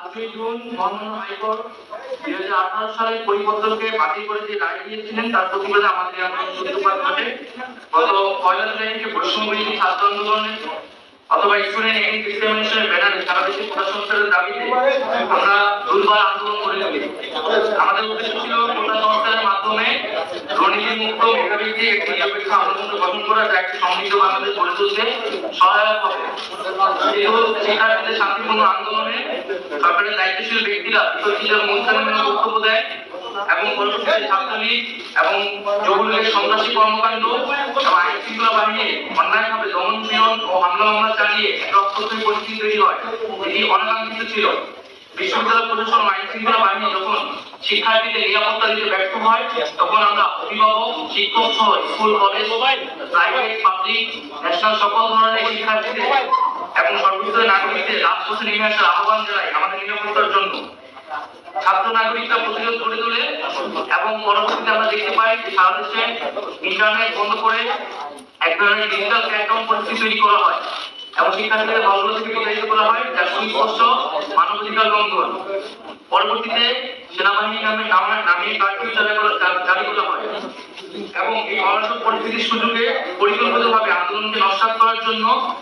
পাঁচই জুন মহামান্য হাইকোর্ট দুই হাজার আঠারো সালে পরিপত্রকে বাতিল করে যে রায় দিয়েছিলেন, তার প্রতিবাদে আমাদের সূত্রপাত ঘটে। গত পয়লা জুলাই থেকে বিরোধী ছাত্র আন্দোলনে অথবা স্টুডেন্ট এগেইনস্ট ডিসক্রিমিনেশনের ব্যানারে সারা দেশে প্রশাসনের দাবিতে আমরা দুর্বার আন্দোলন করে তুলি। আমাদের উদ্দেশ্য ছিল মাধ্যমে দুর্নীতি মুক্ত মেধাবৃত্তি একটি নিরপেক্ষ আন্দোলন গঠন করা যা একটি সমৃদ্ধ বাংলাদেশ গড়ে তুলতে সহায়ক হবে। শিক্ষার্থীদের শান্তিপূর্ণ আন্দোলনে সরকারের দায়িত্বশীল ব্যক্তিরা বিতর্কিত মূলস্থানে বক্তব্য দেয় এবং পরবর্তীতে ছাত্রলীগ এবং যুবলীগের সন্ত্রাসী কর্মকাণ্ড এবং আইন শৃঙ্খলা বাহিনী অন্যায়ভাবে দমন পীড়ন ও হামলা মামলা চালিয়ে রক্তক্ষয়ী পরিস্থিতি তৈরি হয়। এটি অনাকাঙ্ক্ষিত ছিল। বিশ্ববিদ্যালয় প্রশাসন আইন শৃঙ্খলা বাহিনী যখন শিক্ষার্থীদের নিরাপত্তা দিতে ব্যর্থ হয়, তখন আমরা অভিভাবক, শিক্ষক সহ school, college private public national সকল ধরনের শিক্ষার্থীদের এবং সর্বস্তরের নাগরিকদের রাজপথে নেমে আসার আহ্বান জানাই আমাদের নিরাপত্তার জন্য। ছাত্র নাগরিকরা প্রতিরোধ করে তোলে এবং পরবর্তীতে আমরা দেখতে পাই যে সারা দেশে ইন্টারনেট বন্ধ করে এক ধরনের ডিজিটাল ক্র্যাকডাউন পরিস্থিতি তৈরি করা হয়। এবং শিক্ষার্থীদের থেকে বিতাড়িত করা হয় যার সুস্পষ্ট মানবাধিকার লঙ্ঘন। পরবর্তীতে সেনাবাহিনীর নামে নামা- কারফিউ জারি করা হয়। এবং এই অনাসব পরিস্থিতির সুযোগে পরিকল্পিতভাবে আন্দোলনকে নস্বাত করার জন্য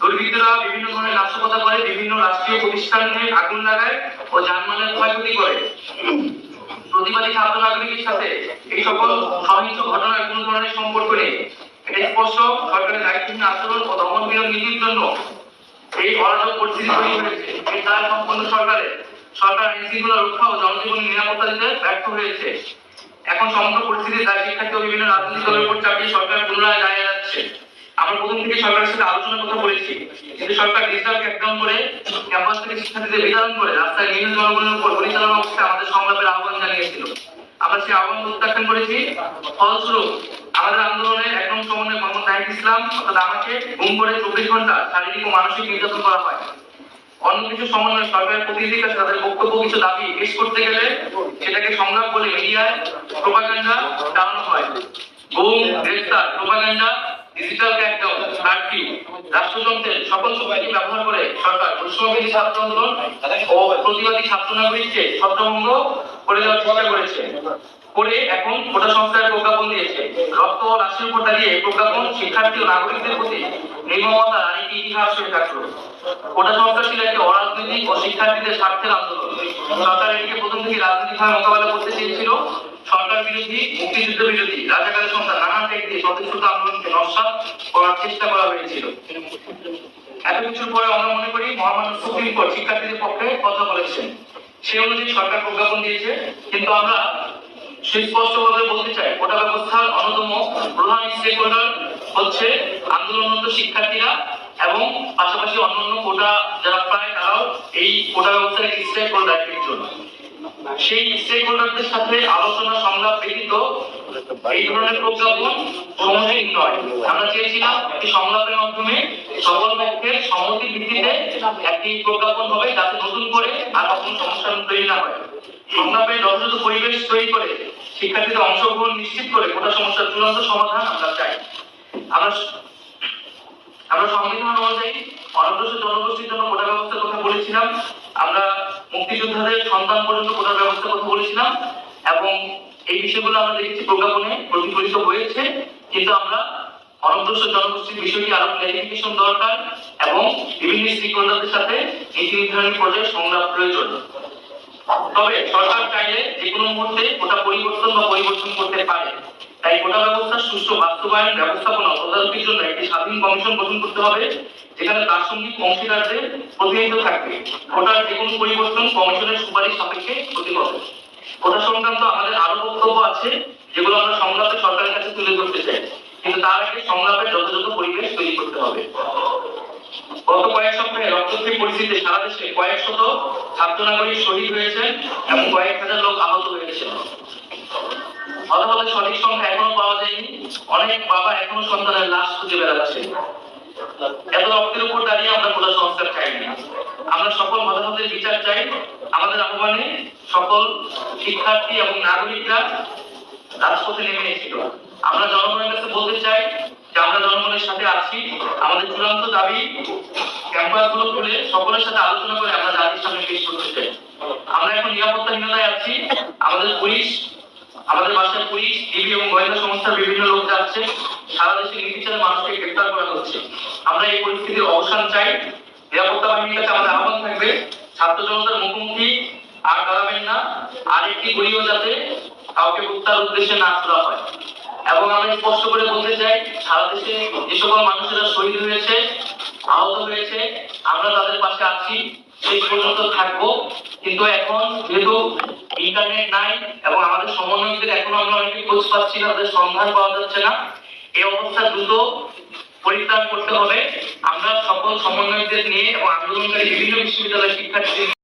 দুর্বৃত্তরা বিভিন্ন ধরনের নাশকতা করে, বিভিন্ন রাষ্ট্রীয় প্রতিষ্ঠানে আগুন লাগায় ও যানবাহনের ক্ষয়ক্ষতি করে। প্রতিবাদী ছাত্র নাগরিকের সাথে এই সকল সহিংস ঘটনার কোনো ধরনের স্পষ্ট সরকারের দায়িত্বহীন আচরণ ও দমন পীড়ন নীতির জন্য এই অরাজক পরিস্থিতি তৈরি হয়েছে। এই সম্পন্ন সরকারের সরকার আইন রক্ষা ও জনজীবনের নিরাপত্তা দিতে ব্যর্থ হয়েছে। এখন সমগ্র পরিস্থিতি দায় শিক্ষার্থী ও বিভিন্ন রাজনৈতিক দলের উপর চাপিয়ে সরকার পুনরায় দায় এড়াচ্ছে আমরা প্রথম থেকে সরকারের সাথে আলোচনার কথা বলেছি। কিন্তু সরকার ডিজিটাল ক্যাকডাউন করে ক্যাম্পাস থেকে শিক্ষার্থীদের বিতরণ করে রাস্তায় নিরীহ জনগণের উপর পরিচালনা অবস্থায় আমাদের সংলাপের আহ্বান জানিয়েছিল। আমরা সেই আহ্বান প্রত্যাখ্যান করেছি। ফলস্বরূপ আমাদের আন্দোলনের একদম সমন্বয় মোহাম্মদ নাহিদ ইসলাম অর্থাৎ আমাকে গুম করে চব্বিশ ঘণ্টা শারীরিক ও মানসিক নির্যাতন করা হয়। অন্য কিছু সমন্বয় সরকারের প্রতিনিধির কাছে তাদের বক্তব্য কিছু দাবি পেশ করতে গেলে সেটাকে সংলাপ বলে মিডিয়ায় প্রোপাগান্ডা চালানো হয়। গুম, গ্রেফতার প্রোপাগান্ডা ডিজিটাল ক্র্যাকডাউন কারফিউ রাষ্ট্রযন্ত্রের সকল শক্তিকে ব্যবহার করে সরকার বৈষম্যবিধি ছাত্র আন্দোলন ও প্রতিবাদী ছাত্র নাগরিককে ছত্রভঙ্গ করে দেওয়ার চেষ্টা করেছে। করে এখন কোটা সংস্কারের প্রজ্ঞাপন দিয়েছে। রক্ত ও লাশের উপর দাঁড়িয়ে প্রজ্ঞাপন শিক্ষার্থী ও নাগরিকদের প্রতি নির্মমতা রাজনীতি ইতিহাস হয়ে থাকল। কোটা সংস্কার ছিল একটি অরাজনৈতিক ও শিক্ষার্থীদের স্বার্থের আন্দোলন। সরকার এটিকে প্রথম থেকে রাজনৈতিকভাবে মোকাবেলা করতে চেয়েছিল। সরকার বিরোধী, মুক্তিযুদ্ধ বিরোধী, রাজাকারের সংখ্যা নানান ত্যাগ দিয়ে সদস্যত আন্দোলনকে নস্বাত করার চেষ্টা করা হয়েছিল। এত কিছুর পরে আমরা মনে করি মহামান্য সুপ্রিম কোর্ট শিক্ষার্থীদের পক্ষে কথা বলেছেন। সে অনুযায়ী সরকার প্রজ্ঞাপন দিয়েছে। কিন্তু আমরা সুস্পষ্টভাবে বলতে চাই কোটা ব্যবস্থার অন্যতম প্রধান স্টেক হচ্ছে আন্দোলনরত শিক্ষার্থীরা এবং পাশাপাশি অন্যান্য কোটা যারা পায় তারাও এই কোটা ব্যবস্থার স্টেক হোল্ডার সেই স্টেক সাথে আলোচনা সংলাপ ব্যতীত এই ধরনের প্রজ্ঞাপন সমন্বয় নয়। আমরা চেয়েছিলাম একটি সংলাপের মাধ্যমে সকল পক্ষের সম্মতির ভিত্তিতে একটি প্রজ্ঞাপন হবে, যাতে নতুন করে আর কখনো সমস্যা তৈরি না হয়। সংলাপে যথাযথ পরিবেশ তৈরি করে শিক্ষার্থীদের অংশগ্রহণ নিশ্চিত করে গোটা সমস্যার চূড়ান্ত সমাধান আমরা চাই। আমরা আমরা সংবিধান অনুযায়ী অনগ্রসর জনগোষ্ঠীর জন্য কোটা ব্যবস্থার কথা বলেছিলাম। আমরা মুক্তিযোদ্ধাদের সন্তান পর্যন্ত কোটা ব্যবস্থার কথা বলেছিলাম এবং এই বিষয়গুলো আমরা দেখেছি প্রজ্ঞাপনে প্রতিফলিত হয়েছে। কিন্তু আমরা অনগ্রসর জনগোষ্ঠীর বিষয়টি আরও ক্লারিফিকেশন দরকার এবং বিভিন্ন স্টেক হোল্ডারদের সাথে নীতি পর্যায়ে সংলাপ প্রয়োজন। তবে সরকার চাইলে যে কোনো মুহূর্তে পরিবর্তন বা পরিবর্তন করতে পারে। তাই কোটা ব্যবস্থার সুষ্ঠু বাস্তবায়ন, ব্যবস্থাপনা তদারকির জন্য একটি স্বাধীন কমিশন গঠন করতে হবে, যেখানে প্রাসঙ্গিক অংশীদারদের প্রতিনিধিত্ব থাকবে। কোটার যে কোনো পরিবর্তন কমিশনের সুপারিশ সাপেক্ষে হতে হবে। কোটা সংক্রান্ত আমাদের আছে, যেগুলো আমরা সংলাপে সরকারের কাছে তুলে ধরতে চাই। কিন্তু তার আগে সংলাপের যথাযথ পরিবেশ তৈরি করতে হবে। গত কয়েক সপ্তাহে রক্তক্ষয়ী পরিস্থিতিতে সারা দেশে কয়েক শত ছাত্র নাগরিক শহীদ হয়েছে এবং কয়েক হাজার লোক আহত হয়েছে হতাহতের সঠিক সংখ্যা এখনও পাওয়া যায়নি। অনেক বাবা এখনও সন্তানের লাশ খুঁজে বেড়াচ্ছে এত রক্তের উপর দাঁড়িয়ে আমরা কোটা সংস্কার চাই না। আমরা সকল হতাহতের বিচার চাই। আমাদের আহ্বানে সকল শিক্ষার্থী এবং নাগরিকরা রাজপথে নেমে এসেছিল। আমরা জনগণের কাছে বলতে চাই যে আমরা জনগণের সাথে আছি। আমাদের চূড়ান্ত দাবি ক্যাম্পাসগুলো খুলে সকলের সাথে আলোচনা করে আমরা জাতির সামনে পেশ করতে চাই। আমরা এখন নিরাপত্তাহীনতায় আছি। আমাদের পুলিশ, আমাদের বাসায় পুলিশ, ডিবি এবং গোয়েন্দা সংস্থার বিভিন্ন লোক যাচ্ছে। সারা দেশে নির্বিচারে মানুষকে গ্রেফতার করা হচ্ছে। আমরা এই পরিস্থিতির অবসান চাই। নিরাপত্তা বাহিনীর কাছে আমাদের আহ্বান থাকবে। ছাত্র জনতার মুখোমুখি। আর দাঁড়াবেন না। আর একটি গুলিও যাতে কাউকে হত্যার উদ্দেশ্যে না করা হয়। এবং আমি স্পষ্ট করে বলতে চাই, সারা দেশে যে সকল মানুষেরা শহীদ হয়েছে, আহত হয়েছে, আমরা তাদের পাশে আছি, শেষ পর্যন্ত থাকব। কিন্তু এখন যেহেতু ইন্টারনেট নাই এবং আমাদের সমন্বয়কদের এখনও আমরা অনেকে খোঁজ পাচ্ছি না, তাদের সন্ধান পাওয়া যাচ্ছে না এই অবস্থা দ্রুত পরিত্রাণ করতে হবে। আমরা সকল সমন্বয়কদের নিয়ে এবং আন্দোলনকারী বিভিন্ন বিশ্ববিদ্যালয়ের শিক্ষার্থী